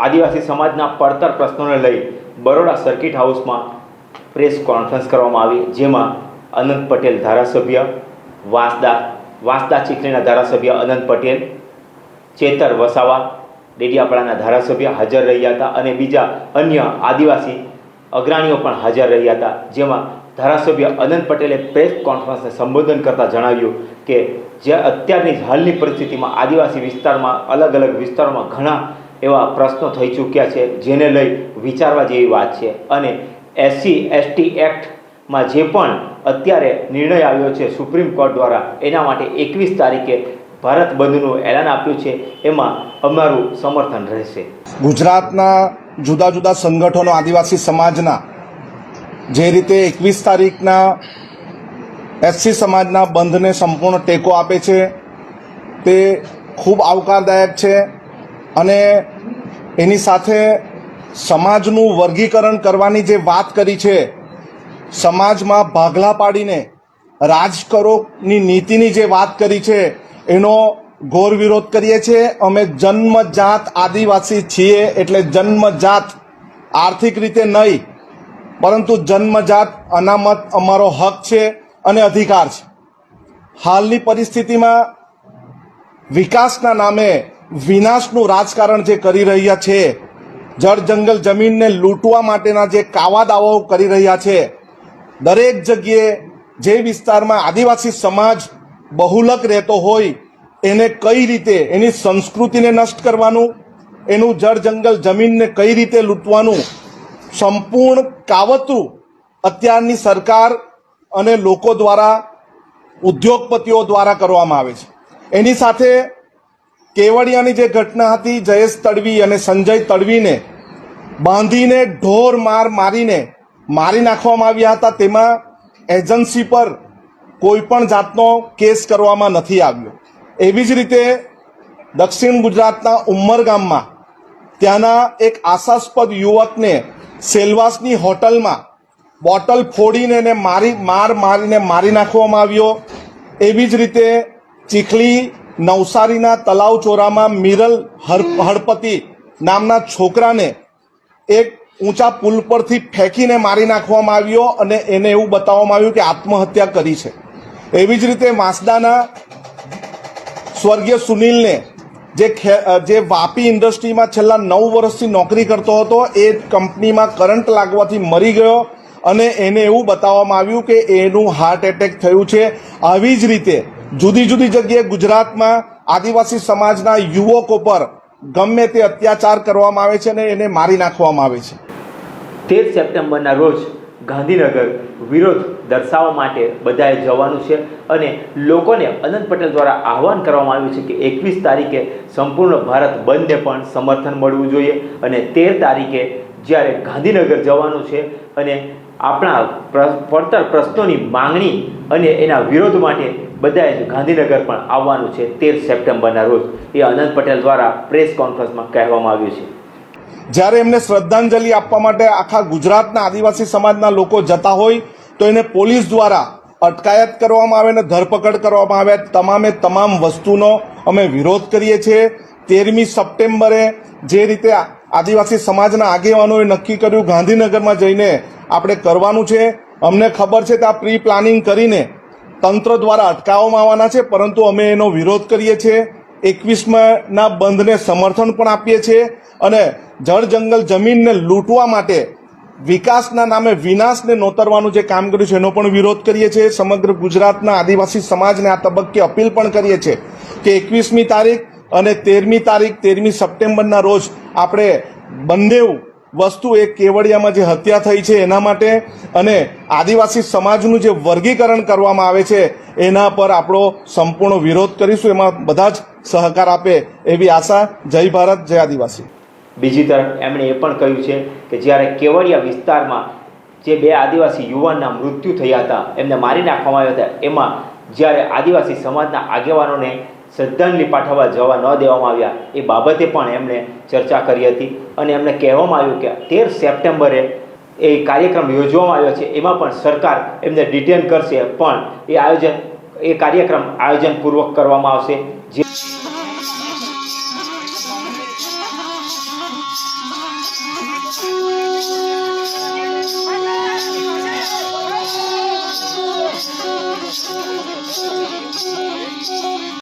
આદિવાસી સમાજના પડતર પ્રશ્નોને લઈ બરોડા સર્કિટ હાઉસમાં પ્રેસ કોન્ફરન્સ કરવામાં આવી, જેમાં અનંત પટેલ ધારાસભ્ય, વાંસદા વાંસદા ચીખલીના ધારાસભ્ય અનંત પટેલ, ચેતર વસાવા ડેડિયાપાડાના ધારાસભ્ય હાજર રહ્યા હતા અને બીજા અન્ય આદિવાસી અગ્રણીઓ પણ હાજર રહ્યા હતા. જેમાં ધારાસભ્ય અનંત પટેલે પ્રેસ કોન્ફરન્સને સંબોધન કરતાં જણાવ્યું કે જે અત્યારની હાલની પરિસ્થિતિમાં આદિવાસી વિસ્તારમાં અલગ અલગ વિસ્તારોમાં ઘણા એવા પ્રશ્નો થઈ ચૂક્યા છે, જેને લઈ વિચારવા જેવી વાત છે. અને એસસી, એસટી એક્ટમાં જે પણ અત્યારે નિર્ણય આવ્યો છે સુપ્રીમ કોર્ટ દ્વારા, એના માટે એકવીસ તારીખે ભારત બંધનું એલાન આપ્યું છે, એમાં અમારું સમર્થન રહેશે. ગુજરાતના જુદા જુદા સંગઠનો, આદિવાસી સમાજના, જે રીતે એકવીસ તારીખના એસસી સમાજના બંધને સંપૂર્ણ ટેકો આપે છે, તે ખૂબ આવકારદાયક છે અને એની સાથે સમાજનું વર્ગીકરણ કરવાની જે વાત કરી છે, સમાજમાં ભાગલા પાડીને રાજ કરોની નીતિની જે વાત કરી છે એનો ઘોર વિરોધ કરીએ છીએ. અમે જન્મજાત આદિવાસી છીએ એટલે જન્મજાત આર્થિક રીતે નહીં, પરંતુ જન્મજાત અનામત અમારો હક છે અને અધિકાર છે. હાલની પરિસ્થિતિમાં વિકાસના નામે વિનાશનું રાજકારણ જે કરી રહ્યા છે, જળ જંગલ જમીનને લૂંટવા માટેના જે કાવા દાવાઓ કરી રહ્યા છે, દરેક જગ્યાએ જે વિસ્તારમાં આદિવાસી સમાજ બહુલક રહેતો હોય, એને કઈ રીતે, એની સંસ્કૃતિને નષ્ટ કરવાનું, એનું જળ જંગલ જમીનને કઈ રીતે લૂંટવાનું, સંપૂર્ણ કાવતરું અત્યારની સરકાર અને લોકો દ્વારા, ઉદ્યોગપતિઓ દ્વારા કરવામાં આવે છે. એની સાથે કેવડિયાની જે ઘટના હતી, જયેશ તડવી અને સંજય તડવીને બાંધીને ઢોર માર મારીને મારી નાખવામાં આવ્યા હતા, તેમાં એજન્સી પર કોઈ પણ જાતનો કેસ કરવામાં નથી આવ્યો. એવી જ રીતે દક્ષિણ ગુજરાતના ઉમરગામમાં ત્યાંના એક આશાસ્પદ યુવકને સેલવાસની હોટલમાં બોટલ ફોડીને એને મારી, માર મારીને મારી નાખવામાં આવ્યો. એવી જ રીતે ચીખલી નવસારીના તલાવ ચોરામાં મિરલ હળપતિ નામના છોકરાને એક ઊંચા પુલ પરથી ફેંકીને મારી નાખવામાં આવ્યો અને એને એવું બતાવવામાં આવ્યું કે આત્મહત્યા કરી છે. એવી જ રીતે માસદાના સ્વર્ગીય સુનિલને જે જે વાપી ઇન્ડસ્ટ્રીમાં છેલ્લા નવ વર્ષથી નોકરી કરતો હતો, એ કંપનીમાં કરંટ લાગવાથી મરી ગયો અને એને એવું બતાવવામાં આવ્યું કે એનું હાર્ટ એટેક થયું છે. આવી જ રીતે જુદી જુદી જગ્યાએ ગુજરાતમાં આદિવાસી સમાજના યુવકો પર ગમે તે અત્યાચાર કરવામાં આવે છે અને એને મારી નાખવામાં આવે છે. તેર સપ્ટેમ્બરના રોજ ગાંધીનગર વિરોધ દર્શાવવા માટે બધાએ જવાનું છે અને લોકોને અનંત પટેલ દ્વારા આહવાન કરવામાં આવ્યું છે કે એકવીસ તારીખે સંપૂર્ણ ભારત બંધને પણ સમર્થન મળવું જોઈએ અને તેર તારીખે જ્યારે ગાંધીનગર જવાનું છે અને આપણા પડતર પ્રશ્નોની માંગણી અને એના વિરોધ માટે બધાએ ગાંધીનગર પણ આવવાનું છે તેર સપ્ટેમ્બરના રોજ. એ અનંત પટેલ દ્વારા પ્રેસ કોન્ફરન્સમાં કહેવામાં આવ્યું છે. જ્યારે એમને શ્રદ્ધાંજલિ આપવા માટે આખા ગુજરાતના આદિવાસી સમાજના લોકો જતા હોય, તો એને પોલીસ દ્વારા અટકાયત કરવામાં આવે અને ધરપકડ કરવામાં આવે. તમામે તમામ વસ્તુનો અમે વિરોધ કરીએ છીએ. તેરમી સપ્ટેમ્બરે જે રીતે આદિવાસી સમાજના આગેવાનોએ નક્કી કર્યું, ગાંધીનગરમાં જઈને આપણે કરવાનું છે. અમને ખબર છે કે આ પ્રી પ્લાનિંગ કરીને તંત્ર દ્વારા અટકાવવામાં આવવાના છે, પરંતુ અમે એનો વિરોધ કરીએ છીએ. એકવીસમાં ના બંધને સમર્થન પણ આપીએ છીએ અને જળ જંગલ જમીનને લૂંટવા માટે વિકાસના નામે વિનાશને નોતરવાનું જે કામ કર્યું છે, એનો પણ વિરોધ કરીએ છીએ. સમગ્ર ગુજરાતના આદિવાસી સમાજને આ તબક્કે અપીલ પણ કરીએ છીએ કે એકવીસમી તારીખ અને તેરમી તારીખ, તેરમી સપ્ટેમ્બરના રોજ આપણે બંને વસ્તુ એ કેવડિયામાં જે હત્યા થઈ છે એના માટે અને આદિવાસી સમાજનું જે વર્ગીકરણ કરવામાં આવે છે એના પર આપણો સંપૂર્ણ વિરોધ કરીશું. એમાં બધા જ સહકાર આપે એવી આશા. જય ભારત, જય આદિવાસી. બીજી તરફ એમણે એ પણ કહ્યું છે કે જ્યારે કેવડિયા વિસ્તારમાં જે બે આદિવાસી યુવાનના મૃત્યુ થયા હતા, એમને મારી નાખવામાં આવ્યા હતા, એમાં જ્યારે આદિવાસી સમાજના આગેવાનોને શ્રદ્ધાંજલિ પાઠવવા જવા ન દેવામાં આવ્યા, એ બાબતે પણ એમણે ચર્ચા કરી હતી અને એમને કહેવામાં આવ્યું કે તેર સપ્ટેમ્બરે એ કાર્યક્રમ યોજવામાં આવ્યો છે. એમાં પણ સરકાર એમને ડિટેન કરશે. પણ એ આયોજન એ કાર્યક્રમ આયોજનપૂર્વક કરવામાં આવશે. જે